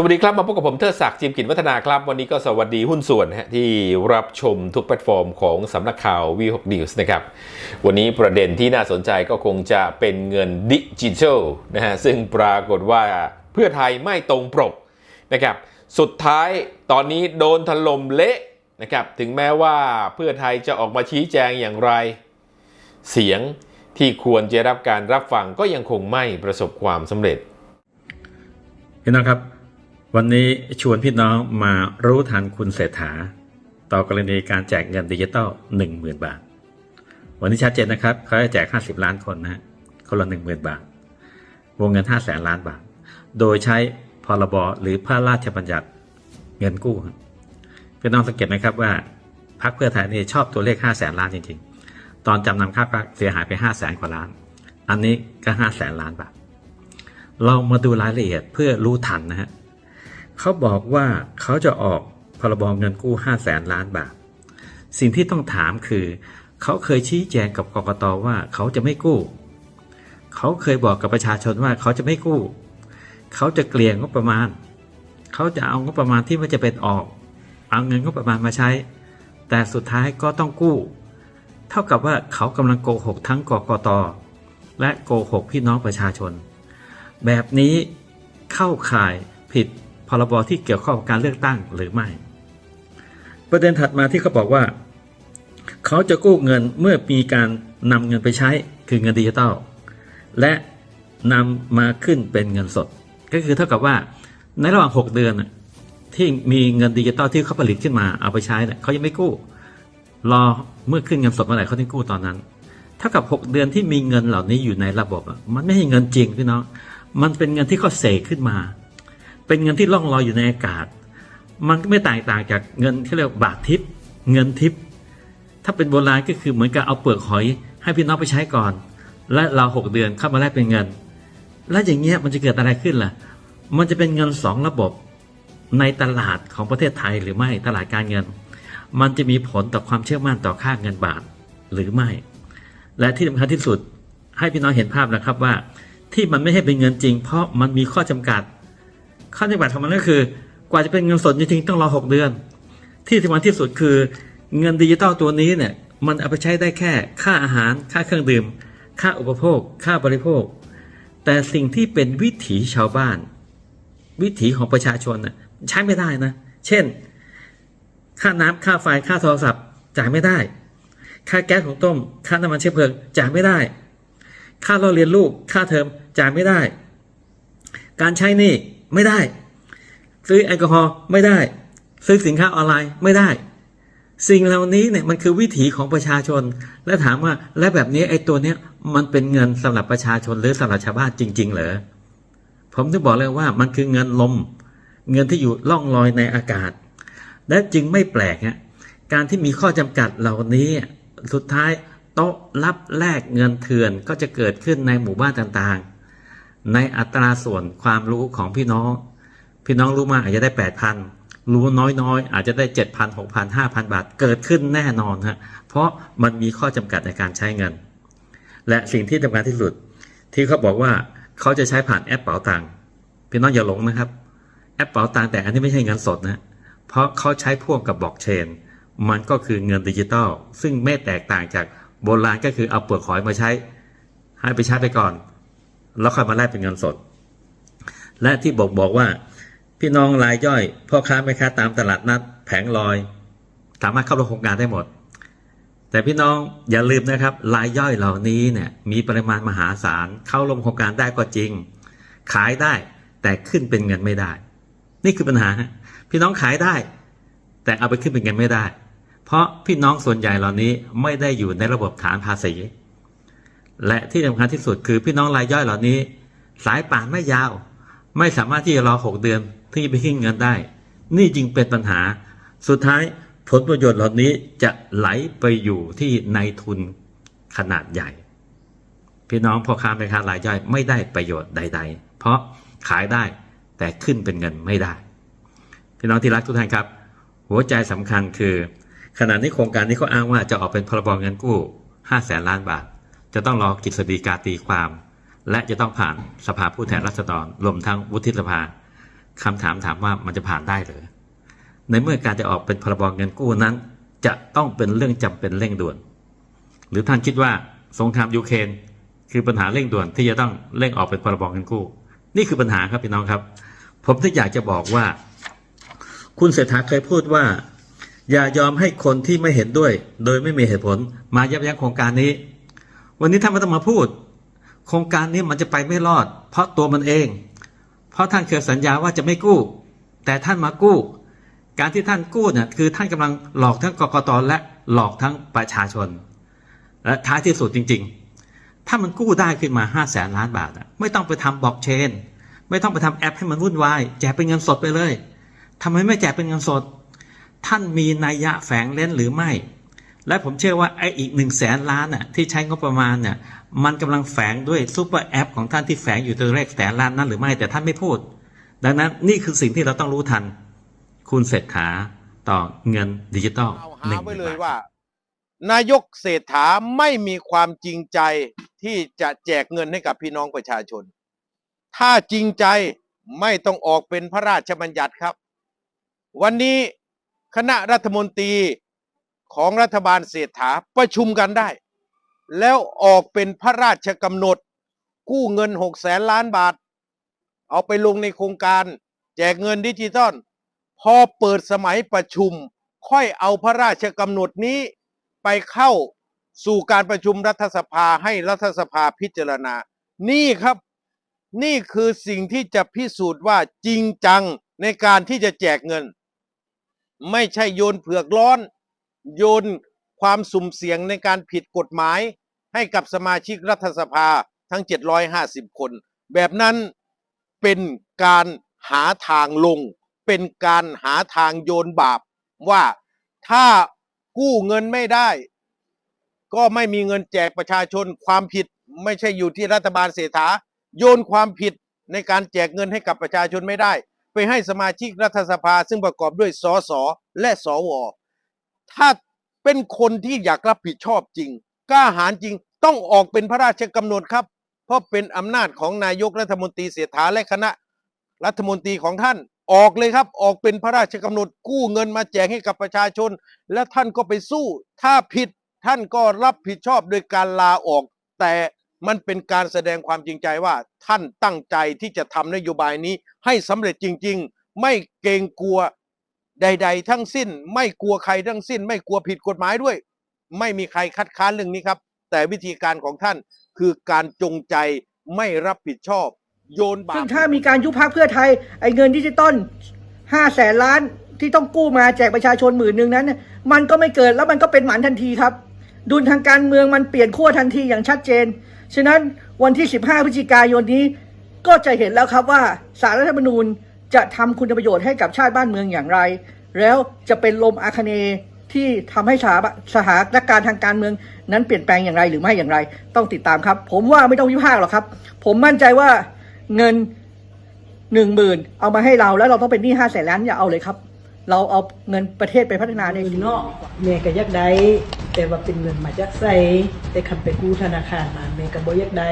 สวัสดีครับ มาพบกับผมเทิดศักดิ์จิมกิจวัฒนาครับ วันนี้ก็สวัสดีหุ้นส่วนฮะที่รับชมทุกแพลตฟอร์มของสำนักข่าววีหกนิวส์นะครับ วันนี้ประเด็นที่น่าสนใจก็คงจะเป็นเงินดิจิทัลนะฮะซึ่งปรากฏว่าเพื่อไทยไม่ตรงปกนะครับสุดท้ายตอนนี้โดนถล่มเละนะครับถึงแม้ว่าเพื่อไทยจะออกมาชี้แจงอย่างไร เสียงที่ควรจะรับการรับฟังก็ยังคงไม่ประสบความสำเร็จพี่น้องครับ วันนี้ชวนพี่น้องมารู้ทันคุณเศรษฐา ต่อกรณีการแจกเงินดิจิตอล10,000 บาท วันนี้ชัดเจนนะครับเขาจะแจก 50 ล้านคนนะคนละ 10,000 บาท วงเงิน 5 0 0แสนล้านบาท โดยใช้พรบหรือพระราชบัญญัติเงินกู้พี่น้องสังเกตไหมครับว่าพรรคเพื่อไทยนี่ชอบตัวเลข 5 0 0แสนล้านจริงๆ ตอนจำนำค่าปรับเสียหายไป 5 0 0แสนกว่าล้าน อันนี้ก็ 5 0 0แสนล้านบาท เรามาดูรายละเอียดเพื่อรู้ทันนะฮะ เขาบอกว่าเขาจะออกพรบเงินกู้5 0 0แสนล้านบาท สิ่งที่ต้องถามคือ เขาเคยชี้แจงกับกกตว่าเขาจะไม่กู้ เขาเคยบอกกับประชาชนว่าเขาจะไม่กู้ เขาจะเกลี่ยงงบประมาณ เขาจะเอางบประมาณที่มันจะเป็นออก เอาเงินงบประมาณมาใช้ แต่สุดท้ายก็ต้องกู้ เท่ากับว่าเขากำลังโกหกทั้งกกตและโกหกพี่น้องประชาชน แบบนี้เข้าข่ายผิด พรบที่เกี่ยวข้องกับการเลือกตั้งหรือไม่ ประเด็นถัดมาที่เขาบอกว่า เขาจะกู้เงินเมื่อมีการนำเงินไปใช้คือเงินดิจิตอลและนำมาขึ้นเป็นเงินสด ก็คือเท่ากับว่าในระหว่าง 6 เดือนที่มีเงินดิจิตอลที่เขาผลิตขึ้นมาเอาไปใช้เนี่ยเขายังไม่กู้ รอเมื่อขึ้นเงินสดเมื่อไหร่เขาถึงกู้ตอนนั้นเท่ากับ 6 เดือนที่มีเงินเหล่านี้อยู่ในระบบมันไม่ใช่เงินจริงพี่น้องมันเป็นเงินที่เขาเสกขึ้นมา เป็นเงินที่ล่องลอยอยู่ในอากาศ มันก็ไม่แตกต่างจากเงินที่เรียกบาททิปเงินทิปถ้าเป็นโบราณก็คือเหมือนกับเอาเปลือกหอย ให้พี่น้องไปใช้ก่อน และเราหกเดือนเข้ามาแลกเป็นเงิน แล้วอย่างเงี้ยมันจะเกิดอะไรขึ้นล่ะ มันจะเป็นเงินสองระบบในตลาดของประเทศไทยหรือไม่ตลาดการเงิน มันจะมีผลต่อความเชื่อมั่นต่อค่าเงินบาทหรือไม่ และที่สำคัญที่สุดให้พี่น้องเห็นภาพนะครับว่า ที่มันไม่ให้เป็นเงินจริง เพราะมันมีข้อจำกัด ข้อจำกัดของมันก็คือ กว่าจะเป็นเงินสดจริงๆต้องรอ6เดือน ที่สำคัญที่สุดคือ เงินดิจิตอลตัวนี้เนี่ยมันเอาไปใช้ได้แค่ค่าอาหาร ค่าเครื่องดื่ม ค่าอุปโภค ค่าบริโภค แต่สิ่งที่เป็นวิถีชาวบ้าน วิถีของประชาชนน่ะใช้ไม่ได้นะ เช่น ค่าน้ำค่าไฟค่าโทรศัพท์จ่ายไม่ได้ ค่าแก๊สของต้ม ค่าน้ำมันเชื้อเพลิงจ่ายไม่ได้ ค่าเราเรียนลูก ค่าเทอมจ่ายไม่ได้ การใช้นี่ ไม่ได้ ซื้อแอลกอฮอล์ไม่ได้ ซื้อสินค้าออนไลน์ไม่ได้ สิ่งเหล่านี้เนี่ยมันคือวิถีของประชาชน และถามว่าและแบบนี้ไอ้ตัวเนี้ยมันเป็นเงินสำหรับประชาชนหรือสำหรับชาวบ้านจริง ๆ เหรอผมถึงบอกเลยว่ามันคือเงินลม เงินที่อยู่ล่องลอยในอากาศ และจึงไม่แปลกฮะการที่มีข้อจำกัดเหล่านี้สุดท้ายโต๊ะรับแลกเงินเถื่อนก็จะเกิดขึ้นในหมู่บ้านต่างๆ ในอัตราส่วนความรู้ของพี่น้อง พี่น้องรู้มากอาจจะได้แปดพันรู้น้อยๆ อาจจะได้เจ็ดพันหกพันห้าพันบาทเกิดขึ้นแน่นอนฮะเพราะมันมีข้อจำกัดในการใช้เงิน และสิ่งที่สำคัญที่สุด ที่เขาบอกว่าเขาจะใช้ผ่านแอปเป๋าตังค์พี่น้องอย่าหลงนะครับ แอปเป๋าตังค์แต่อันนี้ไม่ใช่เงินสดนะเพราะเขาใช้พ่วงกับบล็อกเชน มันก็คือเงินดิจิตอลซึ่งไม่แตกต่างจากโบราณก็คือเอาเปลือกหอยมาใช้ ให้ไปใช้ไปก่อน แล้วค่อยมาแลกเป็นเงินสด และที่บอกบอกว่า พี่น้องรายย่อยพ่อค้าแม่ค้าตามตลาดนัดแผงลอย สามารถเข้าร่วมโครงการได้หมด แต่พี่น้องอย่าลืมนะครับ รายย่อยเหล่านี้เนี่ยมีปริมาณมหาศาลเข้าร่วมโครงการได้ก็จริง ขายได้แต่ขึ้นเป็นเงินไม่ได้ นี่คือปัญหาพี่น้องขายได้ แต่เอาไปขึ้นเป็นเงินไม่ได้ เพราะพี่น้องส่วนใหญ่เหล่านี้ไม่ได้อยู่ในระบบฐานภาษี และที่สำคัญที่สุดคือพี่น้องรายย่อยเหล่านี้ สายป่านไม่ยาว ไม่สามารถที่จะรอหกเดือนที่จะไปขึ้นเงินได้ นี่จึงเป็นปัญหา สุดท้ายผลประโยชน์เหล่านี้จะไหลไปอยู่ที่ในายทุนขนาดใหญ่ พี่น้องพ่อค้าแม่ค้ารายย่อยไม่ได้ประโยชน์ใด ๆ เพราะขายได้แต่ขึ้นเป็นเงินไม่ได้ พี่น้องที่รักทุกท่านครับ หัวใจสำคัญคือ ขณะนี้โครงการนี้เขาอ้างว่าจะออกเป็นพรบเงินกู้5แสนล้านบาท จะต้องรอกฤษฎีกาตีความ และจะต้องผ่านสภาผู้แทนราษฎรรวมทั้งวุฒิสภาคำถามถามว่ามันจะผ่านได้หรือในเมื่อการจะออกเป็นพรบเงินกู้นั้น จะต้องเป็นเรื่องจำเป็นเร่งด่วน หรือท่านคิดว่าสงครามยูเครนคือปัญหาเร่งด่วนที่จะต้องเร่งออกเป็นพรบเงินกู้ นี่คือปัญหาครับพี่น้องครับ ผมที่อยากจะบอกว่า คุณเศรษฐาเคยพูดว่า อย่ายอมให้คนที่ไม่เห็นด้วย โดยไม่มีเหตุผลมายับยั้งโครงการนี้ วันนี้ท่านไม่ต้องมาพูด โครงการนี้มันจะไปไม่รอด เพราะตัวมันเอง เพราะท่านเคยสัญญาว่าจะไม่กู้ แต่ท่านมากู้ การที่ท่านกู้เนี่ยคือท่านกำลังหลอกทั้งกกตและหลอกทั้งประชาชน และท้ายที่สุดจริง ๆ ถ้ามันกู้ได้ขึ้นมา5 0 0แสนล้านบาทไม่ต้องไปทำบล็อกเชน ไม่ต้องไปทำแอปให้มันวุ่นวายแจกเป็นเงินสดไปเลยทำไมไม่แจกเป็นเงินสด ท่านมีนัยยะแฝงเล่นหรือไม่ และผมเชื่อว่าไอ้อีกหนึ่งแสนล้านน่ะที่ใช้งบประมาณเนี่ยมันกำลังแฝงด้วยซูเปอร์แอปของท่านที่แฝงอยู่ตัวเลขแสนล้านนั้นหรือไม่แต่ท่านไม่พูด ดังนั้นนี่คือสิ่งที่เราต้องรู้ทัน คุณเศรษฐาต่อเงินดิจิตอลหนึ่หางไว้เลยว่า นายกเศรษฐาไม่มีความจริงใจที่จะแจกเงินให้กับพี่น้องประชาชน ถ้าจริงใจไม่ต้องออกเป็นพระราชบัญญัติครับ วันนี้คณะรัฐมนตรี ของรัฐบาลเศรษฐาประชุมกันได้ แล้วออกเป็นพระราชกำหนด กู้เงินหกแสนล้านบาท เอาไปลงในโครงการ แจกเงินดิจิตอลพอเปิดสมัยประชุม ค่อยเอาพระราชกำหนดนี้ไปเข้าสู่การประชุมรัฐสภาให้รัฐสภาพิจารณา นี่ครับ นี่คือสิ่งที่จะพิสูจน์ว่าจริงจังในการที่จะแจกเงิน ไม่ใช่โยนเผือกร้อน โยนความสุ่มเสี่ยงในการผิดกฎหมาย ให้กับสมาชิกรัฐสภาทั้ง 750 คน แบบนั้นเป็นการหาทางลง เป็นการหาทางโยนบาป ว่าถ้ากู้เงินไม่ได้ ก็ไม่มีเงินแจกประชาชนความผิดไม่ใช่อยู่ที่รัฐบาลเศรษฐา โยนความผิดในการแจกเงินให้กับประชาชนไม่ได้ ไปให้สมาชิกรัฐสภาซึ่งประกอบด้วยสสและสว ถ้าเป็นคนที่อยากรับผิดชอบจริง กล้าหาญจริงต้องออกเป็นพระราชกำหนดครับ เพราะเป็นอำนาจของนายกรัฐมนตรีเศรษฐาและคณะ รัฐมนตรีของท่านออกเลยครับ ออกเป็นพระราชกำหนดกู้เงินมาแจกให้กับประชาชน แล้วท่านก็ไปสู้ ถ้าผิดท่านก็รับผิดชอบโดยการลาออก แต่มันเป็นการแสดงความจริงใจว่า ท่านตั้งใจที่จะทำนโยบายนี้ให้สำเร็จจริง ๆ ไม่เกรงกลัว ใด ๆ ทั้งสิ้น ไม่กลัวใครทั้งสิ้น ไม่กลัวผิดกฎหมายด้วย ไม่มีใครคัดค้านเรื่องนี้ครับ แต่วิธีการของท่านคือการจงใจไม่รับผิดชอบ โยนบาซึ่ปงถ้ามีการยุบพักเพื่อไทย ไอ้เงินดิจิตอลห้าแสนล้านที่ต้องกู้มาแจกประชาชนหมื่นหนึ่งนั้น มันก็ไม่เกิดแล้วมันก็เป็นหมันทันทีครับ ดุลทางการเมืองมันเปลี่ยนขั้วทันทีอย่างชัดเจน ฉะนั้นวันที่ 15 พฤศจิกายนนี้ก็จะเห็นแล้วครับว่าสารรัฐธรรมนูญ จะทำคุณประโยชน์ให้กับชาติบ้านเมืองอย่างไร แล้วจะเป็นลมอาคเนที่ทำให้สถาบสถานการณ์ทางการเมือง นั้นเปลี่ยนแปลงอย่างไรหรือไม่อย่างไร ต้องติดตามครับ ผมว่าไม่ต้องวิพากษ์หรอกครับ ผมมั่นใจว่าเงินหนึ่งหมื่นเอามาให้เราแล้วเราต้องเป็นหนี้ห้าแสนล้านอย่าเอาเลยครับ เราเอาเงินประเทศไปพัฒนาในเงินเนาะแม่ก็อยากได้แต่ว่าเป็นเงินมาจากไสแต่คันไปกู้ธนาคารมาแม่ก็บ่อยากได้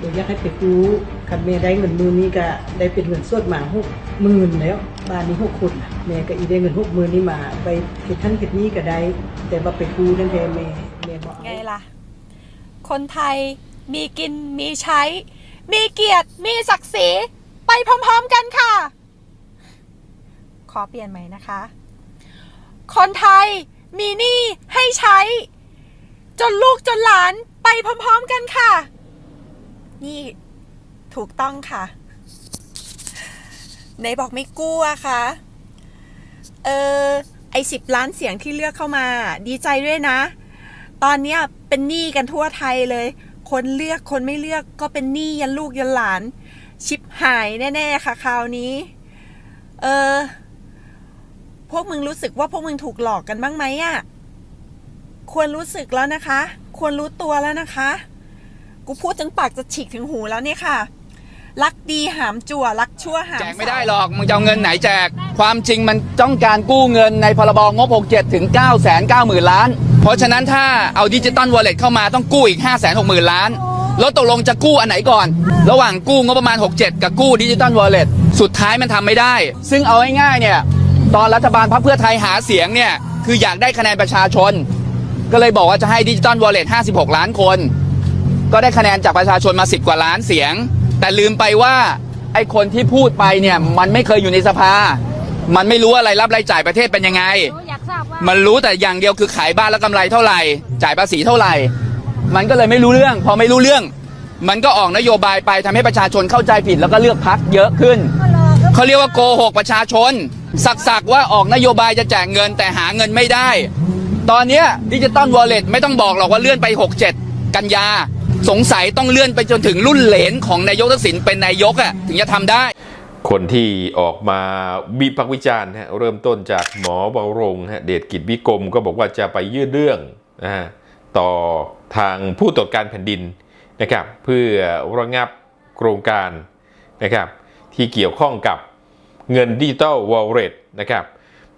บ่อยากให้ไปกู้คันแม่ได้เงินหมื่นนี้ก็ได้เป็นเงินสดมาหกหมื่นแล้วบ้านนี้หกคนน่ะแม่ก็อีได้เงินหกหมื่นนี้มาไปเฮ็ดทั้นเฮ็ดนี้ก็ได้ แต่ว่าไปกู้นั่นแท้แม่แม่บ่เอาไงล่ะ คนไทยมีกินมีใช้ มีเกียรติมีศักดิ์ศรีไปพร้อมๆกันค่ะ ขอเปลี่ยนใหม่นะคะ คนไทยมีหนี้ให้ใช้ จนลูกจนหลานไปพร้อมๆกันค่ะ นี่ถูกต้องค่ะไหนบอกไม่กลัวคะเออไอสิบล้านเสียงที่เลือกเข้ามา ดีใจด้วยนะ ตอนนี้เป็นหนี้กันทั่วไทยเลย คนเลือกคนไม่เลือกก็เป็นหนี้ยันลูกยันหลาน ชิปหายแน่ ๆ ค่ะคราวนี้ เออ พวกมึงรู้สึกว่าพวกมึงถูกหลอกกันบ้างไหมอะควรรู้สึกแล้วนะคะ ควรรู้ตัวแล้วนะคะ กูพูดจนปากจะฉีกถึงหูแล้วเนี่ยค่ะ รักดีหามจั่วรักชั่วหามแจกไม่ได้หรอก มึงจะเอาเงินไหนแจก ความจริงมันต้องการกู้เงินในพรบงบ 67 ถึง 9 9 0 0 0 0 ล้าน เพราะฉะนั้นถ้าเอาดิจิตอลวอลเล็ตเข้ามาต้องกู้อีก 5 6 0 0 0 0 ล้าน แล้วตกลงจะกู้อันไหนก่อน ระหว่างกู้งบประมาณ 67 กับกู้ดิจิตอลวอลเล็ต สุดท้ายมันทำไม่ได้ ซึ่งเอาง่ายๆเนี่ย ตอนรัฐบาลพรรคเพื่อไทยหาเสียงเนี่ย คืออยากได้คะแนนประชาชน ก็เลยบอกว่าจะให้ดิจิตอลวอลเล็ต56 ล้านคน ก็ได้คะแนนจากประชาชนมา 10 กว่าล้านเสียง แต่ลืมไปว่าไอ้คนที่พูดไปเนี่ยมันไม่เคยอยู่ในสภา มันไม่รู้อะไรรับรายจ่ายประเทศเป็นยังไง อยากทราบว่ามันรู้แต่อย่างเดียวคือขายบ้านแล้วกำไรเท่าไหร่ จ่ายภาษีเท่าไหร่ มันก็เลยไม่รู้เรื่อง พอไม่รู้เรื่อง มันก็ออกนโยบายไปทำให้ประชาชนเข้าใจผิดแล้วก็เลือกพักเยอะขึ้นเขาเรียกว่าโกหกประชาชน สักสักๆว่าออกนโยบายจะแจกเงินแต่หาเงินไม่ได้ ตอนนี้ดิจิตอลวอลเล็ตไม่ต้องบอกหรอกว่าเลื่อนไป 67 กันยา สงสัยต้องเลื่อนไปจนถึงรุ่นเหลนของนายกทักษิณเป็นนายกอะถึงจะทำได้ คนที่ออกมาวิพากษ์วิจารณ์ฮะเริ่มต้นจากหมอบรรงฮะเดชกิจวิกรมก็บอกว่าจะไปยื่นเรื่องนะฮะต่อทางผู้ตรวจการแผ่นดินนะครับเพื่อระงับโครงการนะครับที่เกี่ยวข้องกับ เงินดิจิตอลวอลเล็ตนะครับ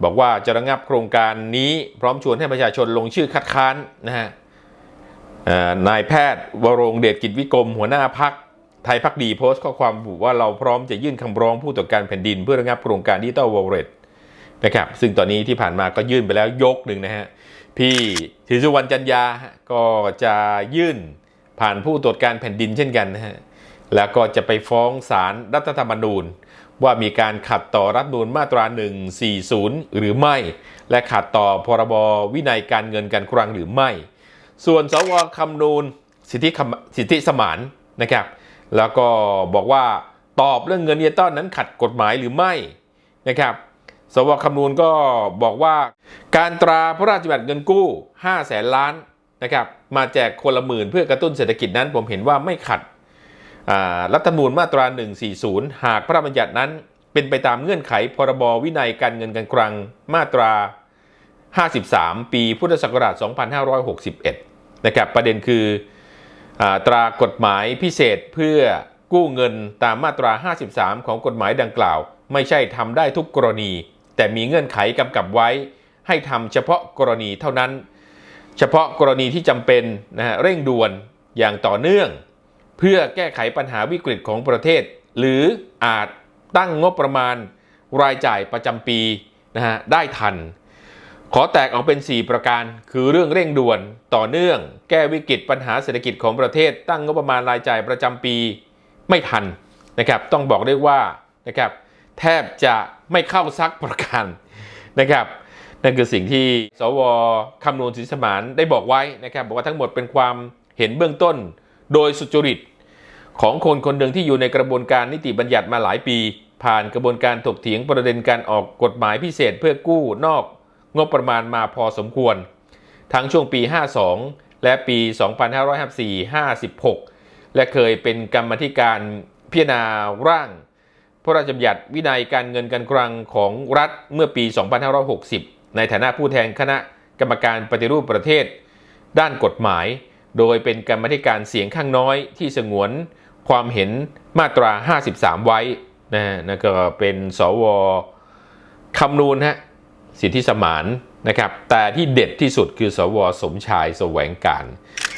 บอกว่าจะระงับโครงการนี้พร้อมชวนให้ประชาชนลงชื่อคัดค้านนะฮะนายแพทย์วรงเดชกิจวิกรม หัวหน้าพักไทยพักดีโพสต์ข้อความระบุว่าเราพร้อมจะยื่นคำร้องผู้ตรวจการแผ่นดิน เพื่อระงับโครงการดิจิตอลวอลเล็ตนะครับซึ่งตอนนี้ที่ผ่านมาก็ยื่นไปแล้วยกหนึ่งนะฮะพี่ศรีสุวรรณจันยาก็จะยื่นผ่านผู้ตรวจการแผ่นดินเช่นกันนะฮะแล้วก็จะไปฟ้องศาลรรัฐธรรมนูญ ว่ามีการขัดต่อรัฐมนูญมาตรา 140 หรือไม่ และขัดต่อพรบวินัยการเงินการคลังหรือไม่ ส่วนสวคำนูนสิทธิสิทธิสมานนะครับ แล้วก็บอกว่าตอบเรื่องเงินดิจิตอลนั้นขัดกฎหมายหรือไม่นะครับ สวคำนูนก็บอกว่าการตราพระราชบัญญัติเงินกู้ 5 แสนล้านนะครับมาแจกคนละหมื่นเพื่อกระตุ้นเศรษฐกิจนั้นผมเห็นว่าไม่ขัด รัฐธรรมนูญมาตรา 140 หากพระราชบัญญัตินั้นเป็นไปตามเงื่อนไขพรบวินัยการเงินการคลังมาตรา 53 ปีพุทธศักราช 2561 นะครับประเด็นคืออตรากฎหมายพิเศษเพื่อกู้เงินตามมาตรา 53 ของกฎหมายดังกล่าว ไม่ใช่ทำได้ทุกกรณี แต่มีเงื่อนไขกำกับไว้ ให้ทำเฉพาะกรณีเท่านั้น เฉพาะกรณีที่จำเป็นนะฮะเร่งด่วนอย่างต่อเนื่อง เพื่อแก้ไขปัญหาวิกฤตของประเทศ หรืออาจตั้งงบประมาณรายจ่ายประจำปีนะฮะได้ทัน ขอแตกออกเป็น 4 ประการ คือเรื่องเร่งด่วนต่อเนื่อง แก้วิกฤตปัญหาเศรษฐกิจของประเทศ ตั้งงบประมาณรายจ่ายประจำปีไม่ทันนะครับต้องบอกได้ว่านะครับแทบจะไม่เข้าซักประการนะครับนั่นคือสิ่งที่สวคำนวณสินสมานได้บอกไว้นะครับบอกว่าทั้งหมดเป็นความเห็นเบื้องต้น โดยสุจริต ของคนคนหนึ่งที่อยู่ในกระบวนการนิติบัญญัติมาหลายปี ผ่านกระบวนการถกเถียงประเด็นการออกกฎหมายพิเศษเพื่อกู้นอก งบประมาณมาพอสมควร ทั้งช่วงปี 52 และปี 2554-56 และเคยเป็นกรรมธิการพิจารณาร่าง พระราชบัญญัติวินัยการเงินการคลังของรัฐเมื่อปี 2560 ในฐานะผู้แทนคณะกรรมการปฏิรูปประเทศ ด้านกฎหมาย โดยเป็นกรรมธิการเสียงข้างน้อยที่สงวนความเห็นมาตรา 53 ไว้นะฮะก็เป็นสวคำนูนฮะสิทธิสมานนะครับแต่ที่เด็ดที่สุดคือสวสมชายแสวงการ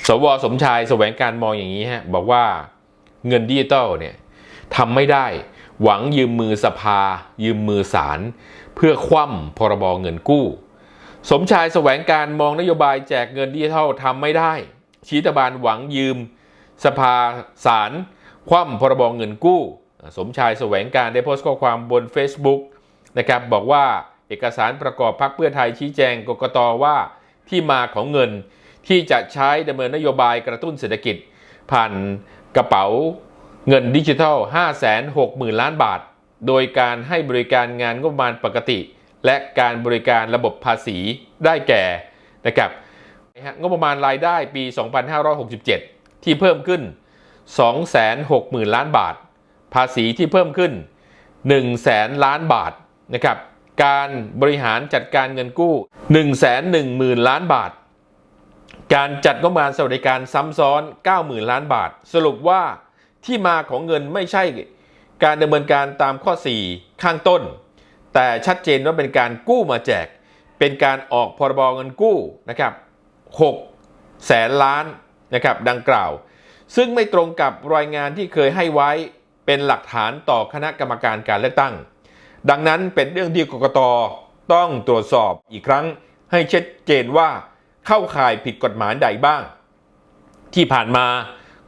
สวสมชายแสวงการมองอย่างนี้ฮะบอกว่าเงินดิจิตอลเนี่ยทำไม่ได้หวังยืมมือสภา ยืมมือศาลเพื่อคว่ำพรบเงินกู้ สมชายแสวงการมองนโยบายแจกเงินดิจิทัลทำไม่ได้ ชี้ตะบานหวังยืม สภาศาลคว่ำพรบเงินกู้ สมชายแสวงการได้โพสต์ข้อความบน Facebook นะครับบอกว่าเอกสารประกอบพักเพื่อไทยชี้แจงกกตว่าที่มาของเงินที่จะใช้ดำเนินนโยบายกระตุ้นเศรษฐกิจ ผ่านกระเป๋าเงินดิจิทัล 560,000 ล้านบาท โดยการให้บริการงานงบประมาณปกติ และการบริการระบบภาษีได้แก่นะครับ งบประมาณรายได้ปี 2567 ที่เพิ่มขึ้น 260,000 ล้านบาท ภาษีที่เพิ่มขึ้น1แสนล้านบาทนะครับการบริหารจัดการเงินกู้ 1 1 0 0 0 0 ล้านบาท การจัดงบประมาณสวัสดิการซ้ำซ้อน 90,000 ล้านบาท สรุปว่าที่มาของเงินไม่ใช่การดำเนินการตามข้อ 4 ข้างต้น แต่ชัดเจนว่าเป็นการกู้มาแจก เป็นการออกพรบเงินกู้นะครับ 6 แสนล้านนะครับดังกล่าว ซึ่งไม่ตรงกับรายงานที่เคยให้ไว้เป็นหลักฐานต่อคณะกรรมการการเลือกตั้ง ดังนั้นเป็นเรื่องที่กกตต้องตรวจสอบอีกครั้งให้ชัดเจนว่าเข้าข่ายผิดกฎหมายใดบ้าง ที่ผ่านมา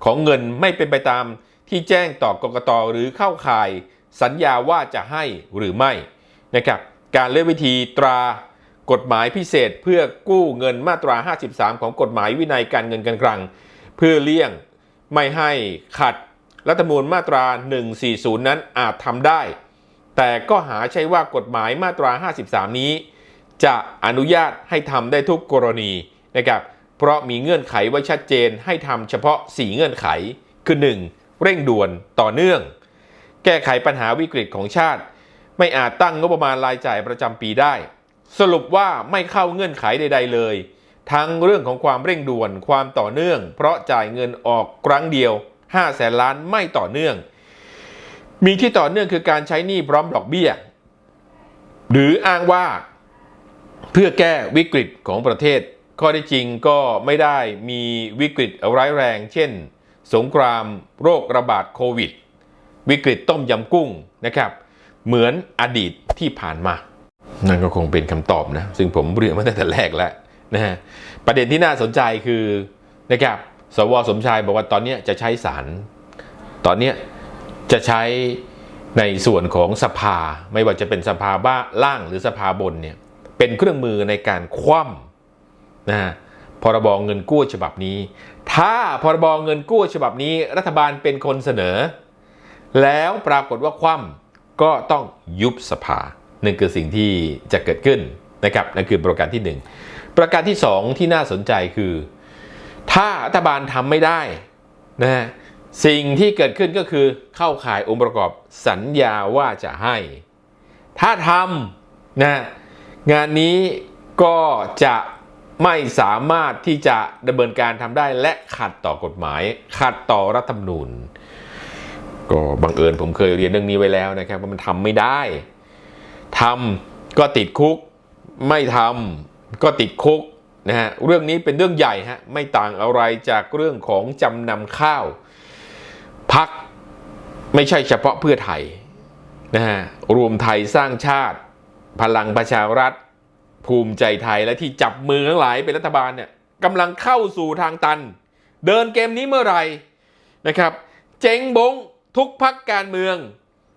ของเงินไม่เป็นไปตามที่แจ้งต่อกกตหรือเข้าข่ายสัญญาว่าจะให้หรือไม่นะครับการเลือกวิธีตรา กฎหมายพิเศษเพื่อกู้เงินมาตรา 53 ของกฎหมายวินัยการเงินการคลัง เพื่อเลี่ยงไม่ให้ขัดรัฐธรรมนูญมาตรา 140 นั้นอาจทำได้ แต่ก็หาใช่ว่ากฎหมายมาตรา 53 นี้ จะอนุญาตให้ทำได้ทุกกรณีนะครับเพราะมีเงื่อนไขไว้ชัดเจนให้ทำเฉพาะ 4 เงื่อนไข คือ 1. เร่งด่วนต่อเนื่อง แก้ไขปัญหาวิกฤตของชาติ ไม่อาจตั้งงบประมาณรายจ่ายประจำปีได้ สรุปว่าไม่เข้าเงื่อนไขใด ๆ เลย ทั้งเรื่องของความเร่งด่วนความต่อเนื่อง เพราะจ่ายเงินออกครั้งเดียว5แสนล้านไม่ต่อเนื่อง มีที่ต่อเนื่องคือการใช้หนี้พร้อมดอกเบี้ย หรืออ้างว่าเพื่อแก้วิกฤตของประเทศ ข้อได้จริงก็ไม่ได้มีวิกฤตร้ายแรง เช่น สงครามโรคระบาดโควิด วิกฤตต้มยำกุ้งนะครับ เหมือนอดีตที่ผ่านมา นั่นก็คงเป็นคำตอบนะซึ่งผมเรียนมาตั้งแต่แรกแล้วนะฮะประเด็นที่น่าสนใจคือนะครับสวสมชายบอกว่าตอนนี้จะใช้สารตอนนี้จะใช้ในส่วนของสภาไม่ว่าจะเป็นสภาบ้าล่างหรือสภาบนเนี่ยเป็นเครื่องมือในการคว่ำนะฮะพรบเงินกู้ฉบับนี้ ถ้าพรบเงินกู้ฉบับนี้รัฐบาลเป็นคนเสนอ แล้วปรากฏว่าคว่ำก็ต้องยุบสภา นั่นคือสิ่งที่จะเกิดขึ้นนะครับนั่นคือประการที่หนึ่งประการที่สองที่น่าสนใจคือ ถ้ารัฐบาลทำไม่ได้นะฮะสิ่งที่เกิดขึ้นก็คือเข้าข่ายองค์ประกอบสัญญาว่าจะให้ ถ้าทำนะงานนี้ก็จะไม่สามารถที่จะดำเนินการทำได้และขัดต่อกฎหมาย ขัดต่อรัฐธรรมนูญ ก็บังเอิญผมเคยเรียนเรื่องนี้ไว้แล้วนะครับว่ามันทำไม่ได้ ทำก็ติดคุก ไม่ทำก็ติดคุกนะฮะเรื่องนี้เป็นเรื่องใหญ่ฮะไม่ต่างอะไรจากเรื่องของจำนำข้าวพักไม่ใช่เฉพาะเพื่อไทยนะฮะรวมไทยสร้างชาติ พลังประชารัฐ ภูมิใจไทยและที่จับมือทั้งหลายเป็นรัฐบาลเนี่ยกำลังเข้าสู่ทางตัน เดินเกมนี้เมื่อไหร่นะครับ เจ๊งบงทุกพักการเมือง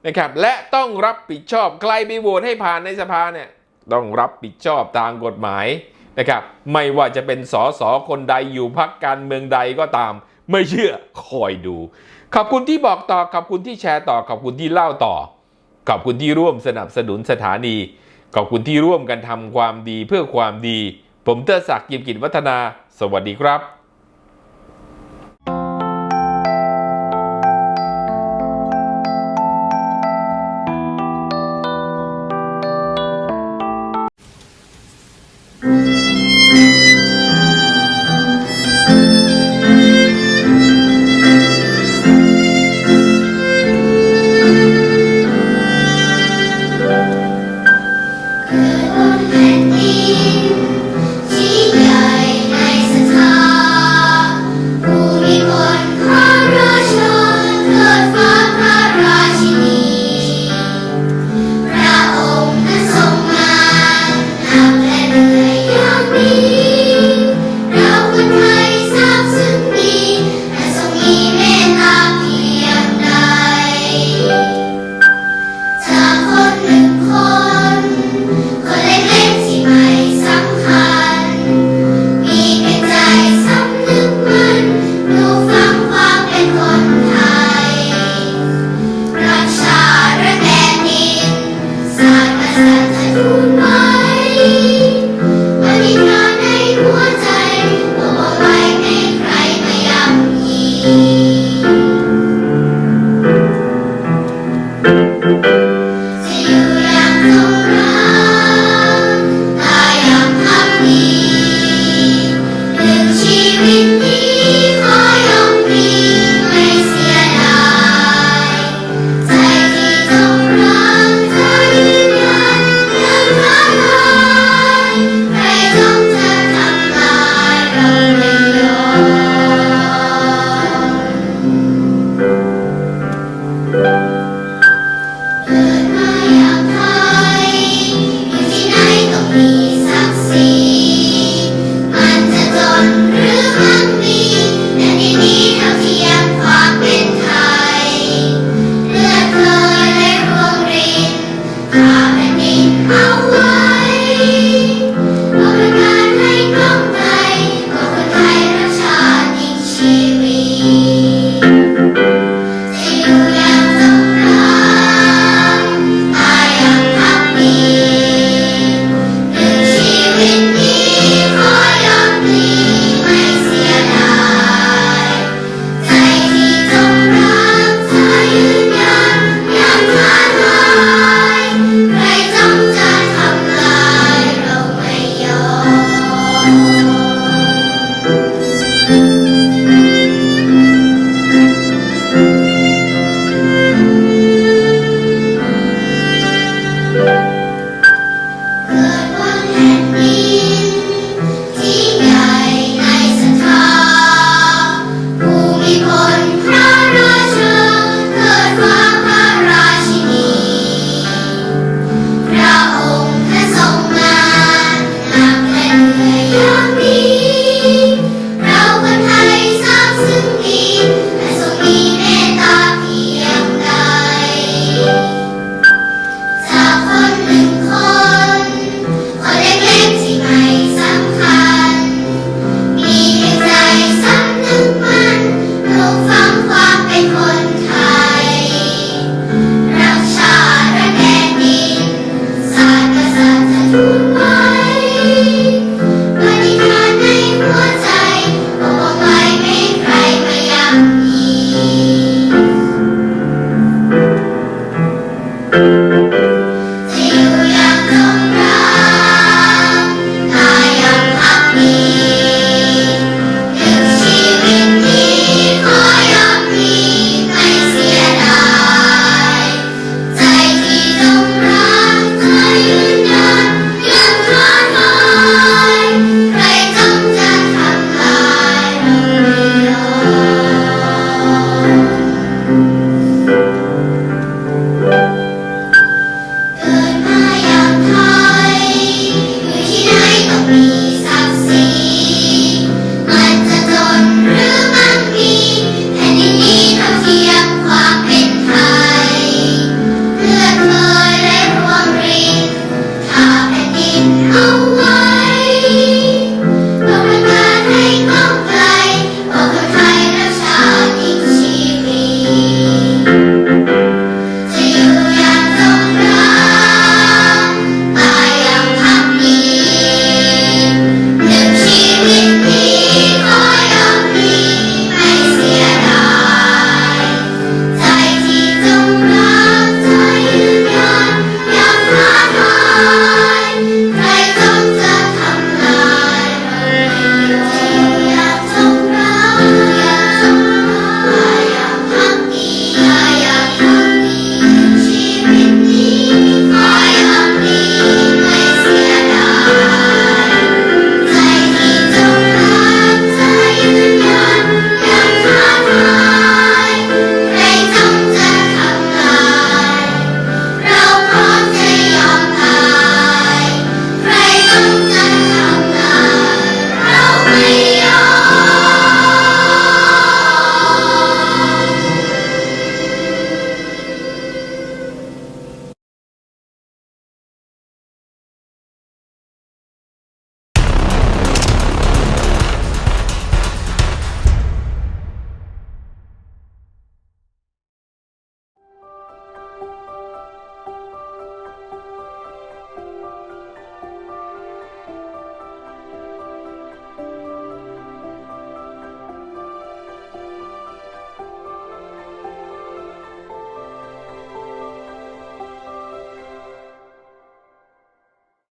นะครับและต้องรับผิดชอบใครไปโหวตให้ผ่านในสภาเนี่ยต้องรับผิดชอบตามกฎหมายนะครับไม่ว่าจะเป็นสสคนใดอยู่พักการเมืองใดก็ตาม ไม่เชื่อคอยดู ขอบคุณที่บอกต่อขอบคุณที่แชร์ต่อขอบคุณที่เล่าต่อ ขอบคุณที่ร่วมสนับสนุนสถานี ขอบคุณที่ร่วมกันทำความดีเพื่อความดี ผมเตอร์ศักดิ์กิมกิจวัฒนา สวัสดีครับ